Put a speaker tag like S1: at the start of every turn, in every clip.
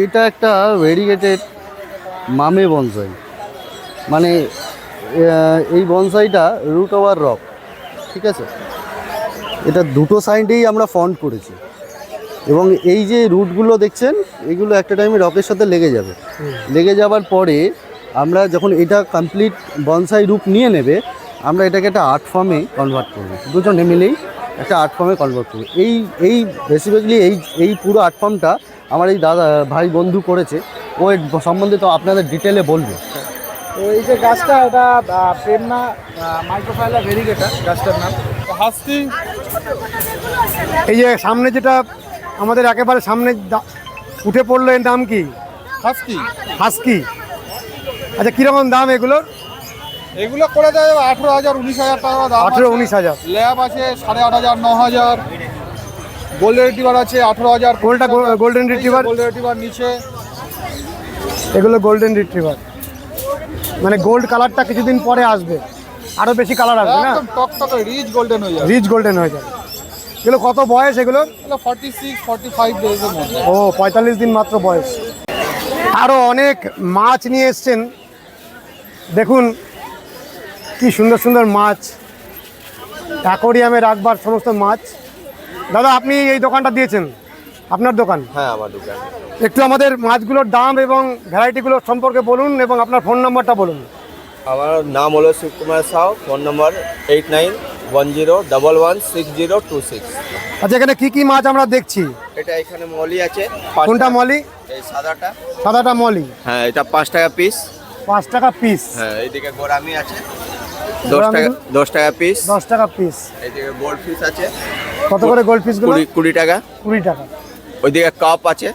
S1: এটা একটা variegated মামে bonsai মানে এই বনসাইটা রুট ওভার রক ঠিক আছে? এটা দুটো সাইডেই আমরা ফন্ট করেছি। এবং এই যে রুটগুলো দেখছেন, এগুলো একটা টাইমে রকের সাথে লেগে যাবে। লেগে যাওয়ার পরে আমরা যখন এটা কমপ্লিট বনসাই রূপ নিয়ে নেবে, আমরা এটাকে একটা আর্ট ফর্মে কনভার্ট করব। দুজনে মিলেই একটা আর্ট ফর্মে কনভার্ট করব। এই এই বেসিক্যালি এই এই পুরো আর্ট ফর্মটা আমার এই দাদা ভাই বন্ধু করেছে ও এর সম্বন্ধে তো আপনাদের ডিটেলে বলবে।
S2: তো এই যে গাছটা এটা প্রেমনা মাইক্রোফাইলা ভেরিগেটা গাছটার নাম।
S3: হাসতি?
S4: এই যে সামনে যেটা আমাদের একেবারে সামনে দা- উঠে পড়ল এর দাম কি?
S3: হাসতি
S4: হাসকি। আচ্ছা কীরকম দাম এগুলোর?
S3: এগুলো করে দেয় আঠেরো হাজার উনিশ হাজার টাকা দাম
S4: আঠেরো উনিশ হাজার।
S3: ল্যাব আছে সাড়ে আট হাজার ন হাজার। গোল্ডেন রিটিভার আছে আঠেরো হাজার
S4: কোনটা গোল্ডেন রিট্রিভার?
S3: গোল্ডেন রিটিভার নিচে।
S4: এগুলো গোল্ডেন রিট্রিভার। মানে গোল্ড কালারটা কিছুদিন পরে আসবে। আরও বেশি কালার আসবে না?
S3: টকটকে রিচ গোল্ডেন হয়ে যাবে।
S4: রিচ গোল্ডেন হয়ে যাবে। এগুলো কত বয়স
S3: এগুলো? ফর্টি সিক্স ফর্টি ফাইভ ডেজের মধ্যে।
S4: ও পঁয়তাল্লিশ দিন মাত্র বয়স। আরও অনেক মাছ নিয়ে এসছেন। দেখুন কি সুন্দর সুন্দর মাছ। অ্যাকোরিয়ামে রাখবার সমস্ত মাছ। দাদা আপনি এই দোকানটা দিয়েছেন। আপনার দোকান?
S5: হ্যাঁ আমার দোকান।
S4: একটু আমাদের মাছগুলোর দাম এবং ভ্যারাইটিগুলো সম্পর্কে বলুন এবং আপনার ফোন নাম্বারটা বলুন।
S5: আমার নাম হলো Shivkumar Sau phone number eight nine one zero double one six zero two six.
S4: আচ্ছা এখানে কী কী মাছ আমরা দেখছি?
S5: এটা এখানে মলি আছে
S4: কোনটা মলি?
S5: এই সাদাটা।
S4: সাদাটা মলি।
S5: হ্যাঁ এটা পাঁচ টাকা পিস
S4: পাঁচ টাকা পিস
S5: হ্যাঁ এইদিকে গোরামি আছে। দশ টাকা
S4: গোরামি?
S5: দশ টাকা পিস
S4: দশ টাকা পিস
S5: এইদিকে গোল্ড আছে।
S4: কত করে গোল্ড পিসগুলো
S5: কুড়ি কুড়ি টাকা।
S4: কুড়ি টাকা।
S5: ওইদিকে কাপ আছে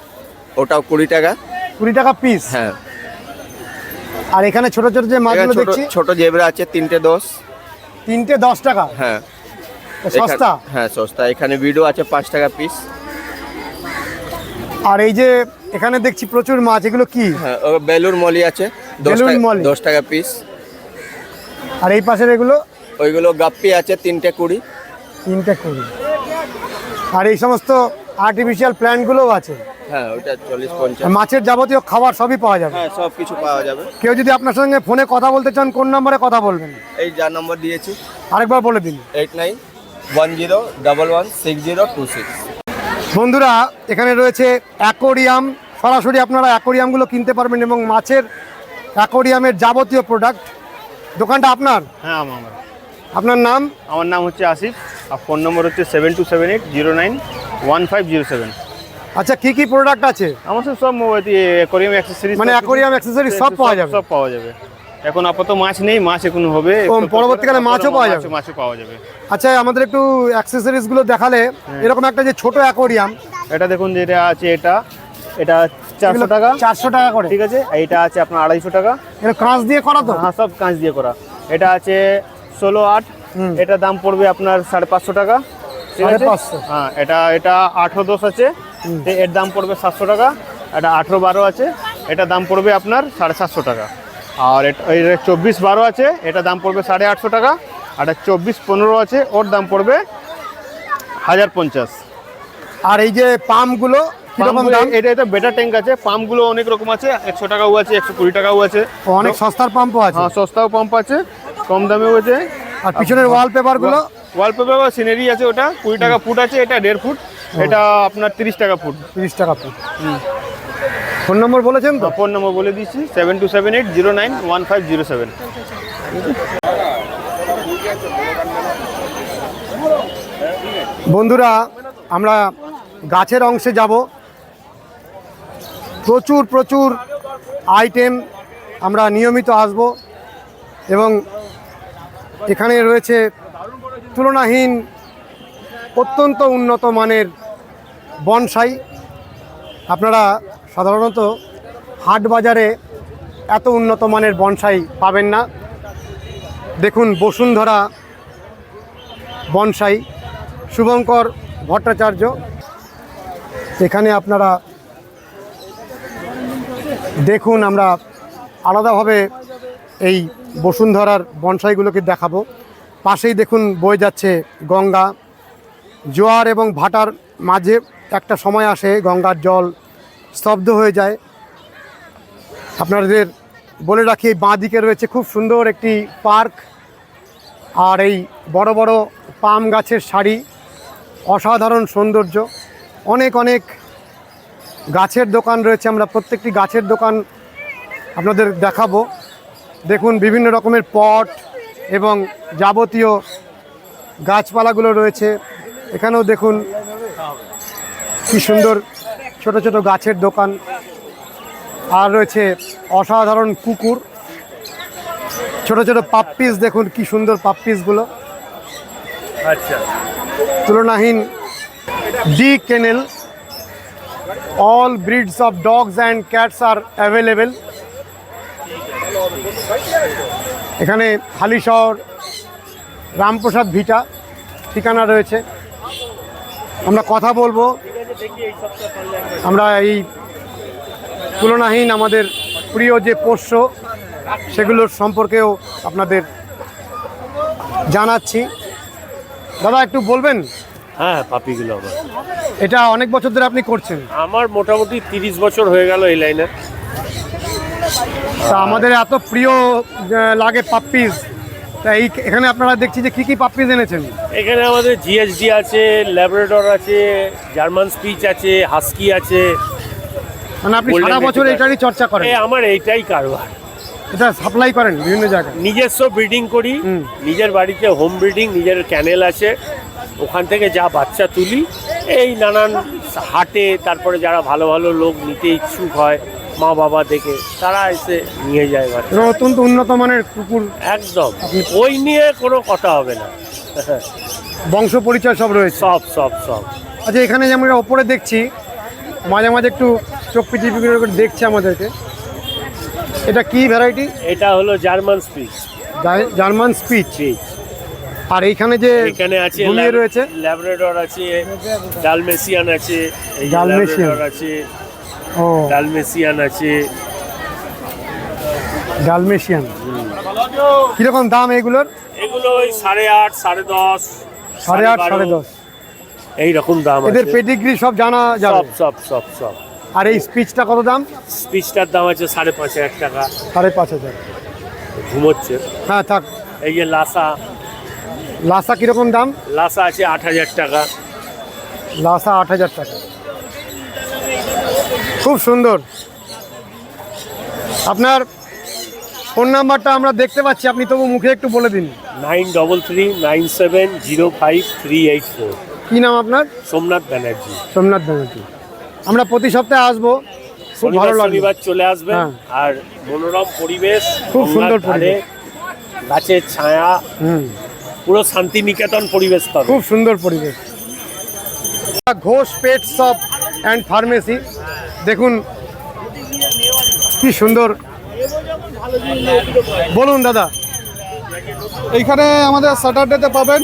S5: ওটাও কুড়ি টাকা।
S4: কুড়ি টাকা পিস
S5: হ্যাঁ।
S4: আর এখানে ছোট ছোট যে মাছগুলো দেখছি?
S5: ছোট জেবরা আছে তিনটে দশ।
S4: তিনটে দশ টাকা?
S5: হ্যাঁ।
S4: সস্তা?
S5: হ্যাঁ সস্তা। এখানে ভিডিও আছে পাঁচ টাকা পিস
S4: আর এই যে এখানে দেখছি প্রচুর মাছ। এগুলো কি?
S5: হ্যাঁ বেলুর মলি আছে দশ
S4: বেলুর
S5: টাকা
S4: মলি।
S5: দশ টাকা পিস
S4: আর এই পাশের এগুলো?
S5: ওইগুলো গাপ্পি আছে তিনটে কুড়ি।
S4: তিনটে কুড়ি। আর এই সমস্ত আর্টিফিশিয়াল প্ল্যান্টগুলোও আছে?
S5: হ্যাঁ ওইটা চল্লিশ পঞ্চাশ।
S4: মাছের যাবতীয় খাবার সবই পাওয়া যাবে?
S5: হ্যাঁ সব কিছু পাওয়া যাবে।
S4: কেউ যদি আপনার সঙ্গে ফোনে কথা বলতে চান কোন নম্বরে কথা বলবেন?
S5: এই যা নম্বর দিয়েছি।
S4: আরেকবার বলে দিন।
S5: Eight nine one zero double one six zero two six.
S4: বন্ধুরা এখানে রয়েছে অ্যাকোরিয়াম। সরাসরি আপনারা অ্যাকোরিয়ামগুলো কিনতে পারবেন এবং মাছের অ্যাকোরিয়ামের যাবতীয় প্রোডাক্ট দোকানটা আপনার?
S6: হ্যাঁ আমার।
S4: আপনার নাম?
S6: আমার নাম হচ্ছে আসিফ আর ফোন নম্বর হচ্ছে seven two seven eight zero nine one five zero seven.
S4: আচ্ছা কি কি প্রোডাক্ট আছে?
S6: আমার সাথে সব অ্যাকোরিয়াম অ্যাক্সেসরিজ
S4: মানে অ্যাকোরিয়াম accessories সব পাওয়া যাবে?
S6: সব পাওয়া যাবে। এখন আপাতত মাছ নেই মাছ এখন হবে।
S4: পরবর্তীকালে মাছও পাওয়া যাবে?
S6: মাছও পাওয়া যাবে।
S4: আচ্ছা আমাদের একটু অ্যাক্সেসরিজগুলো দেখালে এরকম একটা যে ছোট অ্যাকোরিয়াম
S6: এটা দেখুন যেটা আছে এটা এটা চারশো টাকা?
S4: চারশো টাকা করে।
S6: ঠিক আছে? এটা আছে আপনার আড়াইশো টাকা।
S4: এটা কাঁচ দিয়ে করা তো?
S6: হ্যাঁ সব কাঁচ দিয়ে করা। এটা আছে ষোলো আট। এটা দাম পড়বে আপনার সাড়ে পাঁচশো টাকা। আছে?
S4: 550
S6: হ্যাঁ এটা এটা আঠেরো দশ আছে। এর দাম পড়বে সাতশো টাকা। এটা আঠেরো বারো আছে। এটা দাম পড়বে আপনার সাড়ে সাতশো টাকা। আর এটা চব্বিশ বারো আছে এটা দাম পড়বে সাড়ে আটশো টাকা। আর চব্বিশ পনেরো আছে ওর দাম পড়বে হাজার পঞ্চাশ।
S4: আর এই যে পাম্পগুলো কীরকম
S6: পাম্পগুলো-
S4: দাম?
S6: এটা এটা বেটার ট্যাঙ্ক আছে পাম্পগুলো অনেক রকম আছে একশো টাকাও আছে একশো কুড়ি টাকাও আছে।
S4: অনেক সস্তার পাম্পও আছে।
S6: হ্যাঁ সস্তাও পাম্প আছে কম দামেও আছে।
S4: আর পিছনের ওয়ালপেপারগুলো
S6: ওয়ালপেপার বা সিনারি আছে ওটা কুড়ি টাকা ফুট আছে এটা দেড় ফুট এটা আপনার তিরিশ টাকা ফুট।
S4: তিরিশ টাকা ফুট। ফোন নম্বর বলেছেন তো?
S6: ফোন নম্বর বলে দিচ্ছি seven two seven eight zero nine one five zero seven
S4: বন্ধুরা আমরা গাছের অংশে যাব। প্রচুর প্রচুর আইটেম আমরা নিয়মিত আসব এবং এখানে রয়েছে তুলনাহীন অত্যন্ত উন্নত মানের বনসাই। আপনারা সাধারণত হাট বাজারে এত উন্নত মানের বনসাই পাবেন না। দেখুন বসুন্ধরা বনসাই, শুভঙ্কর ভট্টাচার্য। এখানে আপনারা দেখুন, আমরা আলাদাভাবে এই বসুন্ধরার বনসাইগুলোকে দেখাবো। পাশেই দেখুন, বয়ে যাচ্ছে গঙ্গা। জোয়ার এবং ভাটার মাঝে একটা সময় আসে, গঙ্গার জল স্তব্ধ হয়ে যায়। আপনাদের বলে রাখি, এই বাঁ দিকে রয়েছে খুব সুন্দর একটি পার্ক। আর এই বড় বড় পাম গাছের সারি, অসাধারণ সৌন্দর্য। অনেক অনেক গাছের দোকান রয়েছে আমরা প্রত্যেকটি গাছের দোকান আপনাদের দেখাবো। দেখুন বিভিন্ন রকমের পট এবং যাবতীয় গাছপালাগুলো রয়েছে। এখানেও দেখুন কি সুন্দর ছোট ছোট গাছের দোকান। আর রয়েছে অসাধারণ কুকুর। ছোট ছোট পাপ্পিস দেখুন কি সুন্দর পাপ্পিসগুলো।
S6: আচ্ছা।
S4: তুলনাহীন the kennel. All breeds of dogs and cats are available. এখানে হালিশহর, রামপ্রসাদ ভিটা ঠিকানা রয়েছে। আমরা কথা বলব। আমরা এই তুলনাহীন আমাদের প্রিয় যে পোষ্য, সেগুলোর সম্পর্কেও আপনাদের জানাচ্ছি। দাদা, একটু বলবেন?
S7: হ্যাঁ পাপিগুলো আমার।
S4: এটা অনেক বছর ধরে আপনি করছেন?
S7: আমার মোটামুটি তিরিশ বছর হয়ে গেল এই লাইনে।
S4: তা আমাদের এত প্রিয় লাগে পাপ্পিস। তা এই এখানে আপনারা দেখছি যে কি কি পাপ্পিস এনেছেন?
S7: এখানে আমাদের জিএসডি আছে ল্যাবরেটর আছে জার্মান স্পিচ আছে হাস্কি আছে।
S4: মানে আপনি সারা বছর এটারই চর্চা করেন?
S7: আমার এইটাই কারবার।
S4: এটা সাপ্লাই করেন বিভিন্ন জায়গায়?
S7: নিজস্ব ব্রিডিং করি। নিজের বাড়িতে হোম ব্রিডিং নিজের ক্যানেল আছে। ওখান থেকে যা বাচ্চা তুলি এই নানান হাটে তারপরে যারা ভালো ভালো লোক নিতে ইচ্ছুক হয় মা বাবা দেখে তারা এসে নিয়ে যায় বাচ্চা
S4: অত্যন্ত উন্নত মানের কুকুর।
S7: একদম। ওই নিয়ে কোনো কথা হবে না।
S4: বংশ পরিচয় সব রয়েছে।
S7: সব সব সব।
S4: আচ্ছা এখানে যে আমরা ওপরে দেখছি মাঝে মাঝে একটু চোখ পিচি পিচি করে দেখছে আমাদেরকে। এটা কি ভ্যারাইটি
S7: এটা হলো German spitz.
S4: German spitz.
S7: Spitz.
S4: আর এইখানে যে
S7: এখানে আছে
S4: ঘুমিয়ে রয়েছে?
S7: ল্যাবরেটর আছে ডালমেসিয়ান আছে
S4: ডালমেসিয়ান।
S7: আছে
S4: ও।
S7: ডালমেসিয়ান আছে।
S4: ডালমেশিয়ান কীরকম দাম এগুলোর?
S7: এগুলো ওই সাড়ে আট সাড়ে দশ
S4: সাড়ে আট সাড়ে দশ।
S7: এই রকম দাম
S4: এদের পেডিগ্রি সব জানা যাবে।
S7: সব সব সব সব।
S4: আর এই স্পিচটা কত দাম?
S7: স্পিচটার দাম আছে সাড়ে পাঁচ হাজার টাকা।
S4: সাড়ে পাঁচ হাজার।
S7: ঘুমোচ্ছে।
S4: হ্যাঁ থাক।
S7: এই যে লাসা।
S4: লাসা কীরকম দাম?
S7: লাসা আছে আট হাজার টাকা।
S4: লাসা আট হাজার টাকা। খুব সুন্দর। আপনার ফোন নাম্বারটা আমরা দেখতে পাচ্ছি আপনি তবু মুখে একটু বলে দিন।
S7: Nine double three nine seven zero five three eight four.
S4: কি নাম আপনার?
S7: সোমনাথ ব্যানার্জি।
S4: সোমনাথ ব্যানার্জি। আমরা প্রতি সপ্তাহে আসব। খুব ভালো লাগবে
S7: শনিবার চলে আসবেন।
S4: হ্যাঁ।
S7: আর মনোরম পরিবেশ
S4: খুব সুন্দর
S7: ধারে, গাছের ছায়া।
S4: হুম।
S7: পুরো শান্তিনিকেতন পরিবেশ পাবে।
S4: খুব সুন্দর পরিবেশ। Ghosh pet shop and pharmacy. দেখুন কি সুন্দর। বলুন দাদা।
S3: এইখানে আমাদের স্যাটারডেতে পাবেন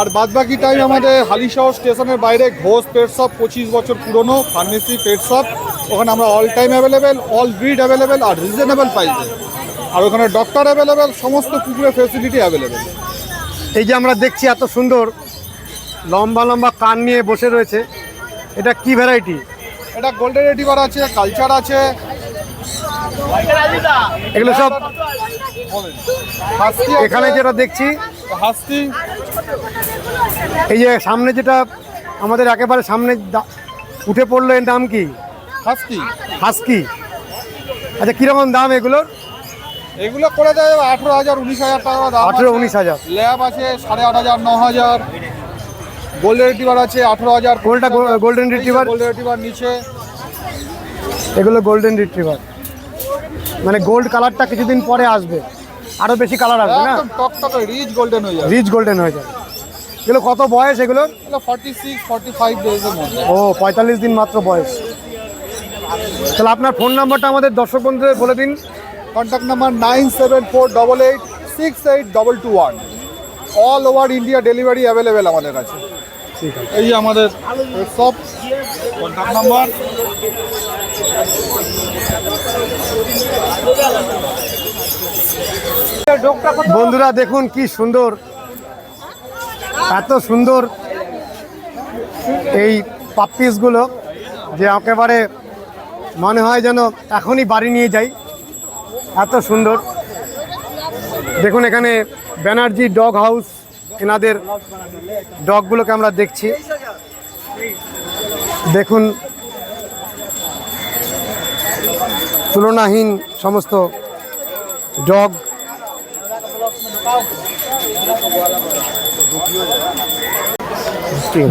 S3: আর বাদবাকি টাইম আমাদের হালিশহর স্টেশনের বাইরে ঘোষ পেট শপ পঁচিশ বছর পুরনো ফার্মেসি পেট শপ ওখানে আমরা all time available all breed available আর রিজনেবল প্রাইসে আর ওখানে ডক্টর অ্যাভেলেবেল সমস্ত কুকুরের ফেসিলিটি অ্যাভেলেবেল
S4: এই যে আমরা দেখছি এত সুন্দর লম্বা লম্বা কান নিয়ে বসে রয়েছে। এটা কি ভ্যারাইটি
S3: এটা গোল্ডেন রেটিভার আছে কালচার আছে।
S4: এগুলো সব এখানে যেটা দেখছি
S3: হাস্কি
S4: এই যে সামনে যেটা আমাদের একেবারে সামনে উঠে পড়ল এর দাম কি?
S3: Husky
S4: husky. আচ্ছা কীরকম দাম এগুলোর?
S3: এগুলো করে দেয় আঠেরো হাজার উনিশ হাজার টাকা দাম
S4: আঠেরো উনিশ হাজার।
S3: ল্যাব আছে সাড়ে আট হাজার ন হাজার। গোল্ডেন রেটিভার আছে আঠেরো হাজার।
S4: কোনটা গোল্ডেন রিট্রিভার?
S3: গোল্ডেন রেটিভার নিচে।
S4: এগুলো গোল্ডেন রিট্রিভার। মানে গোল্ড কালারটা কিছুদিন পরে আসবে। আরও বেশি কালার আসবে না?
S3: একদম টকটকে রিচ গোল্ডেন হয়ে যাবে।
S4: রিচ গোল্ডেন হয়ে যাবে। এগুলো কত বয়স এগুলো?
S3: এগুলো ফর্টি সিক্স ফর্টি ফাইভ ডেজের মধ্যে।
S4: ও পঁয়তাল্লিশ দিন মাত্র বয়স। তাহলে আপনার ফোন নাম্বারটা আমাদের দর্শক বন্ধুদের বলে দিন।
S3: Contact number nine seven four double eight six eight double two one all over India delivery available আমাদের কাছে।
S4: ঠিক
S3: এই আমাদের সব কন্ট্যাক্ট নাম্বার
S4: বন্ধুরা দেখুন কি সুন্দর। এত সুন্দর এই পাপ্পিসগুলো যে একেবারে মনে হয় যেন এখনই বাড়ি নিয়ে যাই। এত সুন্দর। দেখুন, এখানে ব্যানার্জি ডগ হাউস, এনাদের ডগগুলোকে আমরা দেখছি। দেখুন, তুলনাহীন সমস্ত ডগ।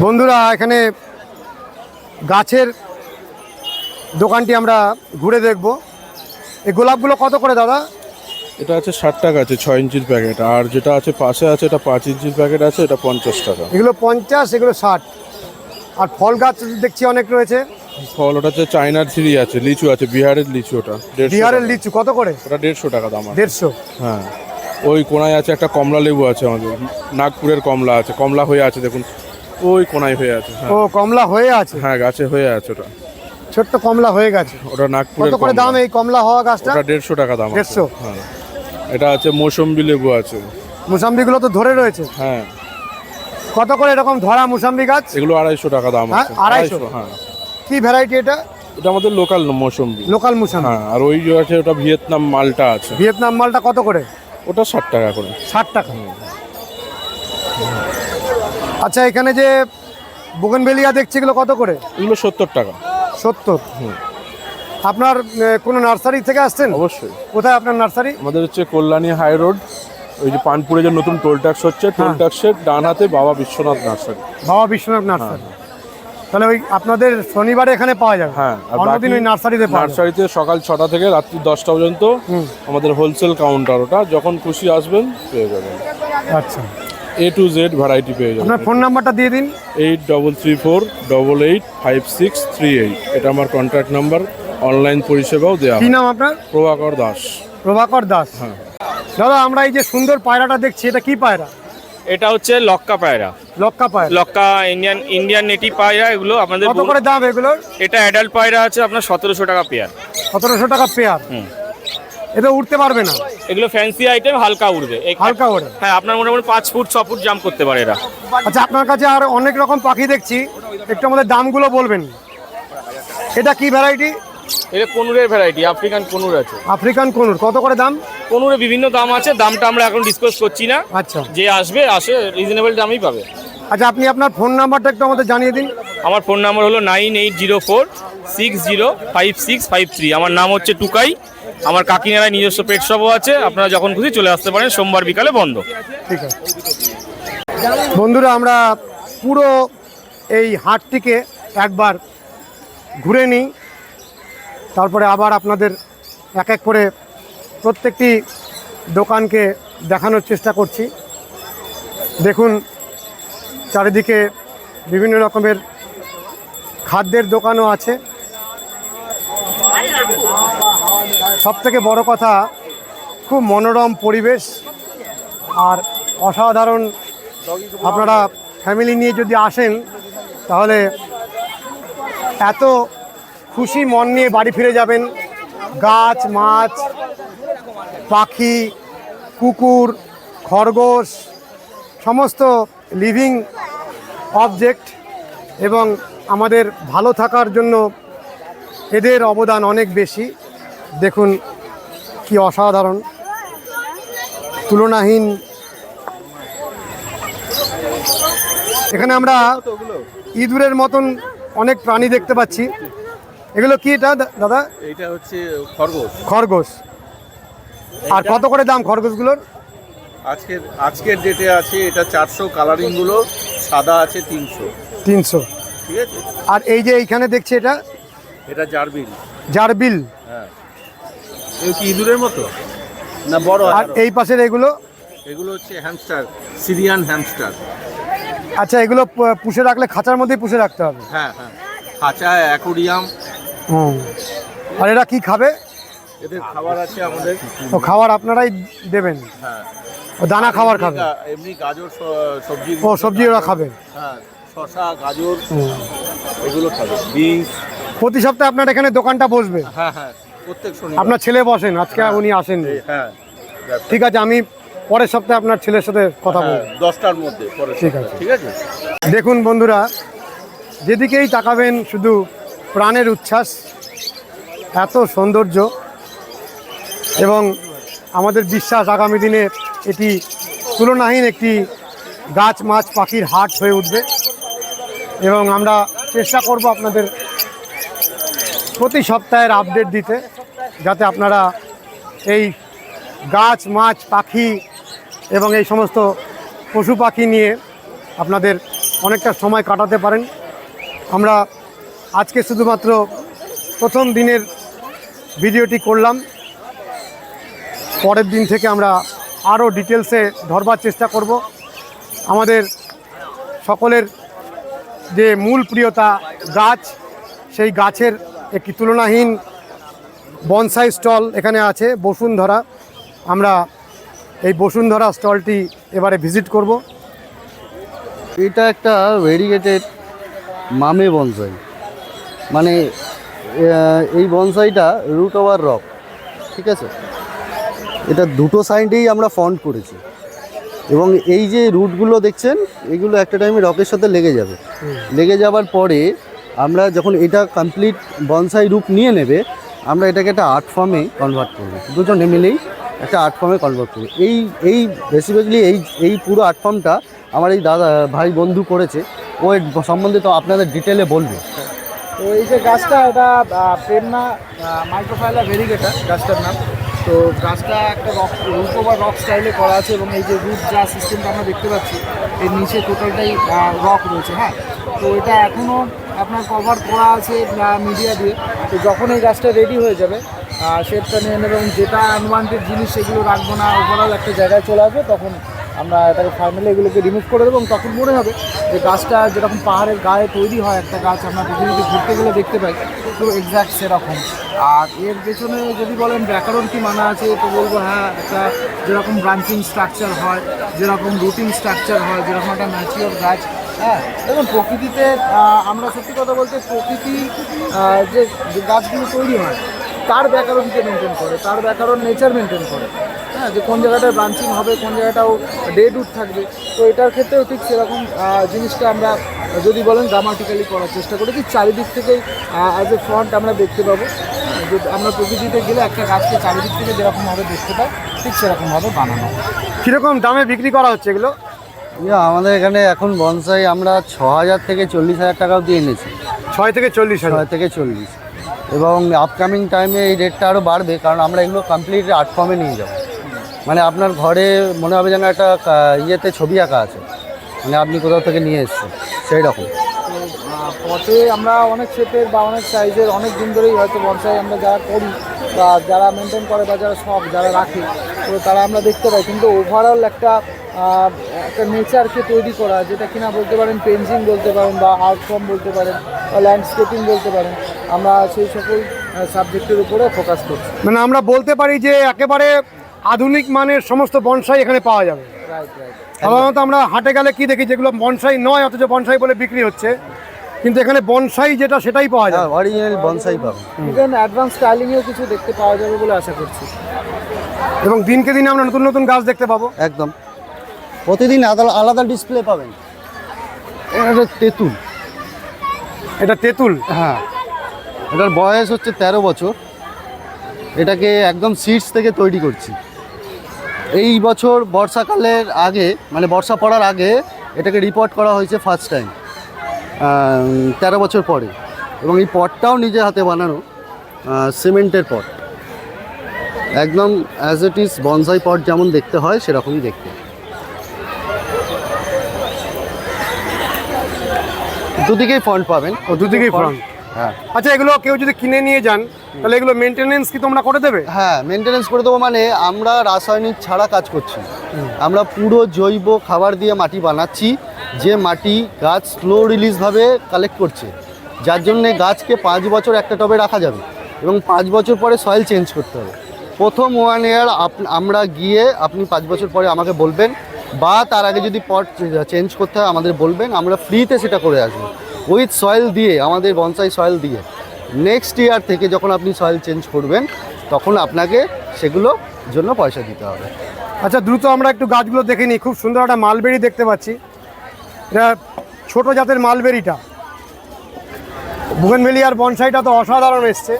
S4: বন্ধুরা, এখানে গাছের দোকানটি আমরা ঘুরে দেখব। এই গোলাপগুলো কত করে দাদা?
S8: এটা আছে ষাট টাকা আছে ছয় ইঞ্চির প্যাকেট। আর যেটা আছে পাশে আছে এটা পাঁচ ইঞ্চির প্যাকেট আছে এটা পঞ্চাশ টাকা।
S4: এগুলো পঞ্চাশ এগুলো ষাট। আর ফল গাছ দেখছি অনেক রয়েছে।
S8: ফল ওটা হচ্ছে চায়নার থ্রি আছে লিচু আছে বিহারের লিচু ওটা
S4: বিহারের লিচু কত করে?
S8: ওটা দেড়শো টাকা দাম
S4: দেড়শো।
S8: হ্যাঁ। ওই কোনায় আছে একটা কমলা লেবু আছে আমাদের নাগপুরের কমলা আছে কমলা হয়ে আছে দেখুন। ওই কোনায় হয়ে আছে হ্যাঁ।
S4: ও কমলা হয়ে আছে।
S8: হ্যাঁ গাছে হয়ে আছে ওটা।
S4: ছোট্ট কমলা হয়ে গেছে।
S8: ওটা নাগপুরের
S4: কত করে দাম এই কমলা হওয়া গাছটা?
S8: ওটা দেড়শো টাকা দাম আছে।
S4: 150
S8: হ্যাঁ। এটা আছে মৌসম্বি লেবু আছে।
S4: মুসাম্বিগুলো তো ধরে রয়েছে।
S8: হ্যাঁ।
S4: কত করে এরকম ধরা মুসাম্বি গাছ?
S8: এগুলো আড়াইশো টাকা দাম
S4: হ্যাঁ,
S8: আছে।
S4: আড়াইশো?
S8: হ্যাঁ।
S4: কি ভ্যারাইটি এটা?
S8: এটা আমাদের লোকাল মৌসম্বি।
S4: লোকাল মুসাম্বি।
S8: হ্যাঁ আর ওই যে আছে ওটা ভিয়েতনাম মালটা আছে।
S4: ভিয়েতনাম মালটা কত করে?
S8: ওটা ষাট টাকা করে।
S4: ষাট টাকা। আচ্ছা এখানে যে বুগনবেলিয়া দেখছি এগুলো কত করে?
S8: এগুলো সত্তর টাকা।
S4: সত্তর আপনার কোনো নার্সারি থেকে আসছেন?
S8: অবশ্যই।
S4: কোথায় আপনার নার্সারি?
S8: আমাদের হচ্ছে কল্যাণী হাই রোড ওই যে পানপুরে যে নতুন টোল ট্যাক্স হচ্ছে টোল
S4: হ্যাঁ।
S8: ট্যাক্সের ডান হাতে বাবা বিশ্বনাথ নার্সারি।
S4: বাবা বিশ্বনাথ নার্সারি। তাহলে ওই আপনাদের শনিবারে এখানে পাওয়া যাবে?
S8: হ্যাঁ
S4: অন্যদিন ওই নার্সারিতে
S8: নার্সারিতে সকাল ছটা থেকে রাত্রি দশটা পর্যন্ত আমাদের হোলসেল কাউন্টার ওটা যখন খুশি আসবেন পেয়ে যাবেন।
S4: আচ্ছা।
S8: এ টু জেড ভ্যারাইটি পেয়ে যাবেন।
S4: আপনার ফোন নাম্বারটা দিয়ে দিন।
S8: Eight double three four double eight five six three eight এটা আমার কন্ট্যাক্ট নাম্বার অনলাইন পরিষেবাও দেওয়া
S4: কি নাম আপনার?
S8: প্রভাকর দাস।
S4: প্রভাকর দাস।
S8: হ্যাঁ।
S4: দাদা আমরা এই যে সুন্দর পায়রাটা দেখছি এটা কি পায়রা?
S9: এটা হচ্ছে লক্কা পায়রা।
S4: লক্কা পায়রা।
S9: লক্কা ইন্ডিয়ান ইন্ডিয়ান নেটিভ পায়রা এগুলো আপনাদের
S4: কত করে দাম এগুলোর?
S9: এটা অ্যাডাল্ট পায়রা আছে আপনার সতেরোশো টাকা পেয়ার
S4: সতেরোশো টাকা পেয়ার
S9: হুম।
S4: এটা উঠতে পারবে না।
S9: এগুলো ফ্যান্সি আইটেম হালকা উড়বে।
S4: হালকা ওড়ে।
S9: হ্যাঁ আপনার মোটামুটি পাঁচ ফুট ছ ফুট জাম্প করতে পারে এরা।
S4: আচ্ছা আপনার কাছে আর অনেক রকম পাখি দেখছি একটু আমাদের দামগুলো বলবেন। এটা কি ভ্যারাইটি
S9: এটা কনুরের ভ্যারাইটি আফ্রিকান কনুর আছে।
S4: আফ্রিকান কনুর কত করে দাম?
S9: কনুরে বিভিন্ন দাম আছে দামটা আমরা এখন ডিসকাস করছি না।
S4: আচ্ছা।
S9: যে আসবে আসে রিজনেবল দামই পাবে।
S4: আচ্ছা আপনি আপনার ফোন নাম্বারটা একটু আমাদের জানিয়ে দিন।
S9: আমার ফোন নাম্বার হলো nine eight zero four six zero five six five three. আমার নাম হচ্ছে টুকাই। আমার কাকিনারায় নিজস্ব পেট শপও আছে। আপনারা যখন খুশি চলে আসতে পারেন। সোমবার বিকালে বন্ধ।
S4: ঠিক আছে। বন্ধুরা, আমরা পুরো এই হাটটিকে একবার ঘুরে নিই। তারপরে আবার আপনাদের এক এক করে প্রত্যেকটি দোকানকে দেখানোর চেষ্টা করছি। দেখুন, চারিদিকে বিভিন্ন রকমের খাদ্যের দোকানও আছে। সব থেকে বড় কথা, খুব মনোরম পরিবেশ আর অসাধারণ। আপনারা ফ্যামিলি নিয়ে যদি আসেন, তাহলে এত খুশি মন নিয়ে বাড়ি ফিরে যাবেন। গাছ, মাছ, পাখি, কুকুর, খরগোশ, সমস্ত লিভিং অবজেক্ট এবং আমাদের ভালো থাকার জন্য এদের অবদান অনেক বেশি। দেখুন কি অসাধারণ তুলনাহীন। এখানে আমরা ইঁদুরের মতন অনেক প্রাণী দেখতে পাচ্ছি। এগুলো কি এটা দাদা?
S5: এটা হচ্ছে খরগোশ।
S4: খরগোশ। আর কত করে দাম খরগোশগুলোর?
S5: আজকের আজকের ডেটে আছে এটা চারশো কালারিংগুলো সাদা আছে তিনশো।
S4: তিনশো।
S5: ঠিক আছে?
S4: আর এই যে এইখানে দেখছি এটা
S5: এটা জারবিল।
S4: জারবিল।
S5: এগুলো কি ইঁদুরের মতো? না বড়
S4: আর এই পাশের এগুলো?
S5: এগুলো হচ্ছে হ্যামস্টার সিরিয়ান হ্যামস্টার
S4: আচ্ছা এগুলো পুষে রাখলে খাঁচার মধ্যেই পুষে রাখতে হবে?
S5: হ্যাঁ হ্যাঁ। খাঁচা অ্যাকোরিয়াম
S4: হুম। আর এরা কি খাবে?
S5: এদের খাবার আছে আমাদের।
S4: তো খাবার আপনারাই দেবেন।
S5: হ্যাঁ।
S4: ও দানা খাবার খাবে।
S5: এমনি গাজর সবজি।
S4: ও সবজি ওরা খাবে।
S5: হ্যাঁ শশা গাজর। এগুলো খাবে। বিনস।
S4: প্রতি সপ্তাহে আপনার এখানে দোকানটা বসবে।
S5: হ্যাঁ হ্যাঁ।
S4: আপনার ছেলে বসেন আজকে উনি আসেন
S5: হ্যাঁ
S4: ঠিক আছে আমি পরের সপ্তাহে আপনার ছেলের সাথে কথা
S5: হ্যাঁ,
S4: বলব।
S5: দশটার মধ্যে
S4: ঠিক আছে।
S5: ঠিক আছে?
S4: দেখুন বন্ধুরা যেদিকেই তাকাবেন শুধু প্রাণের উচ্ছ্বাস এত সৌন্দর্য এবং আমাদের বিশ্বাস আগামী দিনে এটি তুলনাহীন একটি গাছ মাছ পাখির হাট হয়ে উঠবে এবং আমরা চেষ্টা করব আপনাদের প্রতি সপ্তাহের আপডেট দিতে। যাতে আপনারা এই গাছ, মাছ, পাখি এবং এই সমস্ত পশু পাখি নিয়ে আপনাদের অনেকটা সময় কাটাতে পারেন। আমরা আজকে শুধুমাত্র প্রথম দিনের ভিডিওটি করলাম। পরের দিন থেকে আমরা আরও ডিটেলসে ধরবার চেষ্টা করব। আমাদের সকলের যে মূল প্রিয়তা গাছ, সেই গাছের একটি তুলনাহীন বনসাই স্টল এখানে আছে বসুন্ধরা। আমরা এই বসুন্ধরা স্টলটি এবারে ভিজিট করব।
S1: এটা একটা ভেরিগেটেড মামে বনসাই। মানে এই বনসাইটা রুট ওভার রক ঠিক আছে? এটা দুটো সাইডেই আমরা ফন্ট করেছি। এবং এই যে রুটগুলো দেখছেন এগুলো একটা টাইমে রকের সাথে লেগে যাবে। লেগে যাওয়ার পরে আমরা যখন এটা কমপ্লিট বনসাই রূপ নিয়ে নেবে আমরা এটাকে একটা আর্ট ফর্মে কনভার্ট করব। দুজনে মিলেই একটা আর্ট ফর্মে কনভার্ট করব। এই এই বেসিক্যালি এই এই পুরো আর্ট ফর্মটা আমার এই দাদা, ভাই বন্ধু করেছে। ও সম্বন্ধে তো আপনাদের ডিটেলে বলবে।
S2: তো এই যে গাছটা, এটা প্রেমনা মাইক্রোফাইলা ভেরিগেটা গাছটার নাম। তো গাছটা একটা রক রুট ওভার রক স্টাইলে করা আছে এবং এই যে রুট যা সিস্টেমটা আমরা দেখতে পাচ্ছি, এর নিচে টোটালটাই রক রয়েছে হ্যাঁ? তো এটা এখনও আপনার কভার করা আছে মিডিয়া দিয়ে। তো যখন এই গাছটা রেডি হয়ে যাবে শেপটা নিয়ে নেবে এবং যেটা আনওয়ান্টেড জিনিস সেগুলো রাখব না ওভারঅল একটা জায়গায় চলে আসবে, তখন আমরা এটাকে ফাইনালি এগুলোকে রিমুভ করে দেবো এবং তখন মনে হবে যে গাছটা যেরকম পাহাড়ের গায়ে তৈরি হয় একটা গাছ, আমরা পৃথিবীতে ঘুরতে গেলে দেখতে পাই, তো এক্স্যাক্ট সেরকম। আর এর পেছনে যদি বলেন ব্যাকরণ কি মানা আছে, তো বলব হ্যাঁ একটা যেরকম ব্রাঞ্চিং স্ট্রাকচার হয়, যেরকম রুটিং স্ট্রাকচার হয়, যেরকম একটা ম্যাচিওর গাছ হ্যাঁ দেখুন, প্রকৃতিতে আমরা সত্যি কথা বলতে প্রকৃতি যে গাছগুলো তৈরি হয়, তার ব্যাকরণকে মেনটেন করে, তার ব্যাকরণ নেচার মেনটেন করে। হ্যাঁ যে কোন জায়গাটায় ব্রাঞ্চিং হবে, কোন জায়গাটাও ডেড উড থাকবে, তো এটার ক্ষেত্রেও ঠিক সেরকম জিনিসটা আমরা যদি বলেন গ্রামাটিক্যালি করার চেষ্টা করেছি। চারিদিক থেকেই অ্যাজ এ ফ্রন্ট আমরা দেখতে পাবো। যে আমরা প্রকৃতিতে গেলে একটা গাছকে চারিদিক থেকে যেরকমভাবে দেখতে পাই, ঠিক সেরকমভাবে বানানো
S4: কীরকম দামে বিক্রি করা হচ্ছে এগুলো?
S1: আমাদের এখানে এখন বনসাই আমরা ছ হাজার থেকে চল্লিশ হাজার টাকাও দিয়ে এনেছি।
S4: ছয় থেকে চল্লিশ হাজার।
S1: ছয় থেকে চল্লিশ। এবং আপকামিং টাইমে এই রেটটা আরও বাড়বে কারণ আমরা এগুলো কমপ্লিট আর্ট ফর্মে নিয়ে যাব। মানে আপনার ঘরে মনে হবে যেন একটা কা- ইয়েতে ছবি আঁকা আছে। মানে আপনি কোথাও থেকে নিয়ে এসছেন সেই রকম
S2: তো আহ, পথে আমরা অনেক শেপের বা অনেক সাইজের অনেক দিন ধরেই হয়তো বনসাই আমরা যারা করি বা যারা মেনটেন করে বা যারা শখ যারা রাখে তো তারা আমরা দেখতে পাই। কিন্তু ওভারঅল একটা একটা নেচারকে তৈরি করা যেটা কিনা বলতে পারেন পেন্সিং বলতে পারেন বা আর্ট ফর্ম বলতে পারেন বা ল্যান্ডস্কেপিং বলতে পারেন আমরা সেই সকল সাবজেক্টের উপরে ফোকাস করছি।
S4: মানে আমরা বলতে পারি যে একেবারে আধুনিক মানের সমস্ত বনসাই এখানে পাওয়া যাবে। সাধারণত আমরা হাটে গেলে কি দেখি যেগুলো বনসাই নয় অথচ বনসাই বলে বিক্রি হচ্ছে কিন্তু এখানে বনসাই যেটা সেটাই পাওয়া
S1: হ্যাঁ
S4: যায়
S1: অরিজিনাল বনসাই পাবেন
S2: ইভেন অ্যাডভান্স স্টাইলিংয়েও কিছু দেখতে পাওয়া যাবে বলে আশা করছি।
S4: এবং দিনকে দিনে আমরা নতুন নতুন গাছ দেখতে পাবো।
S1: একদম। প্রতিদিন আলাদা আলাদা ডিসপ্লে পাবেন। এটা তেঁতুল।
S4: এটা তেঁতুল?
S1: হ্যাঁ। এটার বয়স হচ্ছে তেরো বছর। এটাকে একদম সিডস থেকে তৈরি করছি। এই বছর বর্ষাকালের আগে মানে বর্ষা পড়ার আগে এটাকে রিপোর্ট করা হয়েছে ফার্স্ট টাইম তেরো বছর পরে। এবং এই পটটাও নিজে হাতে বানানো সিমেন্টের পট। একদম as it is bonsai pot যেমন দেখতে হয় সেরকমই দেখতে। দুদিকেই ফন্ট পাবেন।
S4: ও দুদিকেই front।
S1: হ্যাঁ।
S4: আচ্ছা এগুলো কেউ যদি কিনে নিয়ে যান তাহলে এগুলো মেনটেনেন্স কি তোমরা করে দেবে?
S1: হ্যাঁ মেনটেনেন্স করে দেবো মানে আমরা রাসায়নিক ছাড়া কাজ করছি। আমরা পুরো জৈব খাবার দিয়ে মাটি বানাচ্ছি। যে মাটি গাছ স্লো রিলিজভাবে কালেক্ট করছে, যার জন্যে গাছকে পাঁচ বছর একটা টবে রাখা যাবে এবং পাঁচ বছর পরে সয়েল চেঞ্জ করতে হবে। প্রথম ওয়ান ইয়ার আমরা গিয়ে আপনি পাঁচ বছর পরে আমাকে বলবেন বা তার আগে যদি পট চেঞ্জ করতে হয় আমাদের বলবেন, আমরা ফ্রিতে সেটা করে আসব। উইথ সয়েল দিয়ে, আমাদের বনসাই সয়েল দিয়ে। নেক্সট ইয়ার থেকে যখন আপনি সয়েল চেঞ্জ করবেন, তখন আপনাকে সেগুলো জন্য পয়সা দিতে হবে।
S4: আচ্ছা দ্রুত আমরা একটু গাছগুলো দেখে নিই। খুব সুন্দর একটা মালবেরি দেখতে পাচ্ছি। এটা ছোট জাতের মালবেরিটা। বুগেনভেলিয়ার বনসাইটা তো অসাধারণ এসছে।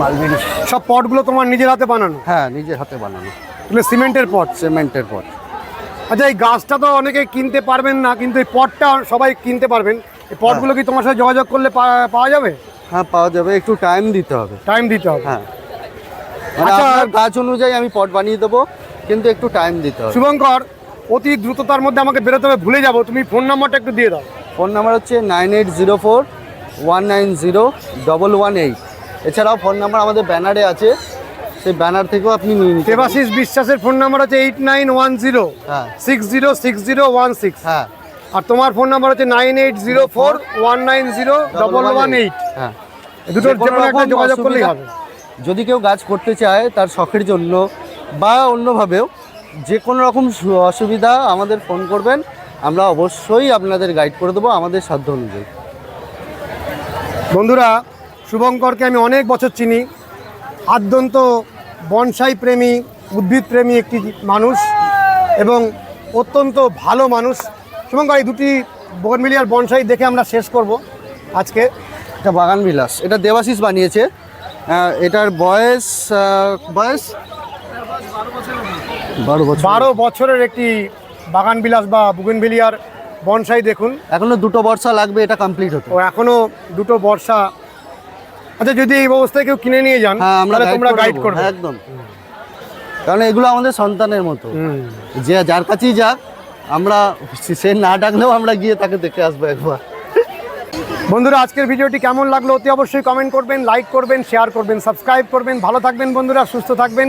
S1: মালবেরি।
S4: সব পটগুলো তোমার নিজের হাতে বানানো?
S1: হ্যাঁ নিজের হাতে বানানো।
S4: এগুলো সিমেন্টের পট?
S1: সিমেন্টের পট।
S4: আচ্ছা এই গাছটা তো অনেকে কিনতে পারবেন না কিন্তু এই পটটা সবাই কিনতে পারবেন। এই পটগুলো কি তোমার সাথে যোগাযোগ করলে পাওয়া যাবে?
S1: হ্যাঁ পাওয়া যাবে। একটু টাইম দিতে হবে।
S4: টাইম দিতে হবে।
S1: হ্যাঁ। মানে
S4: আচ্ছা।
S1: আপনার গাছ অনুযায়ী আমি পট বানিয়ে দেবো কিন্তু একটু টাইম দিতে হবে।
S4: শুভঙ্কর অতি দ্রুততার মধ্যে আমাকে বেরোতে হবে ভুলে যাব। তুমি ফোন নাম্বারটা একটু দিয়ে দাও।
S1: ফোন নাম্বার হচ্ছে nine eight zero four one nine zero double one eight এছাড়াও ফোন নাম্বার আমাদের ব্যানারে আছে। সেই ব্যানার থেকেও আপনি নিয়ে
S4: দেবাশিস বিশ্বাসের ফোন নাম্বার হচ্ছে এইট নাইন ওয়ান জিরো
S1: হ্যাঁ।
S4: Six zero six zero one six
S1: হ্যাঁ।
S4: আর তোমার ফোন নাম্বার হচ্ছে nine eight zero four one nine zero double one eight
S1: হ্যাঁ।
S4: দুটোর
S1: যে কোনো
S4: একটা যোগাযোগ করলেই হবে।
S1: যদি কেউ গাছ করতে চায় তার শখের জন্য বা অন্যভাবেও যে কোনো রকম অসুবিধা আমাদের ফোন করবেন আমরা অবশ্যই আপনাদের গাইড করে দেবো আমাদের সাধ্য অনুযায়ী।
S4: বন্ধুরা শুভঙ্করকে আমি অনেক বছর চিনি। আদ্যন্ত বনসাই প্রেমী উদ্ভিদ প্রেমী একটি মানুষ এবং অত্যন্ত ভালো মানুষ। শুভঙ্কর এই দুটি বোগনমিলিয়ার বনসাই দেখে আমরা শেষ করব আজকে।
S1: এটা বাগান বিলাস এটা দেবাশিস বানিয়েছে। এটার বয়স বয়স? বারো
S4: বছরের। একটি বাগান বিলাস বা বুগেনভিলিয়ার বনসাই দেখুন।
S1: এখনও দুটো বর্ষা লাগবে এটা কমপ্লিট হতে।
S4: ও এখনও দুটো বর্ষা। আচ্ছা যদি এই অবস্থায় কেউ কিনে নিয়ে যান
S1: হ্যাঁ আমরা
S4: তোমরা গাইড করবে।
S1: করব একদম। কারণ এগুলো আমাদের সন্তানের মতো। যে যার কাছেই যাক আমরা সে না ডাকলেও আমরা গিয়ে তাকে দেখে আসব একবার।
S4: বন্ধুরা আজকের ভিডিওটি কেমন লাগল অতি অবশ্যই কমেন্ট করবেন লাইক করবেন শেয়ার করবেন সাবস্ক্রাইব করবেন। ভালো থাকবেন বন্ধুরা সুস্থ থাকবেন।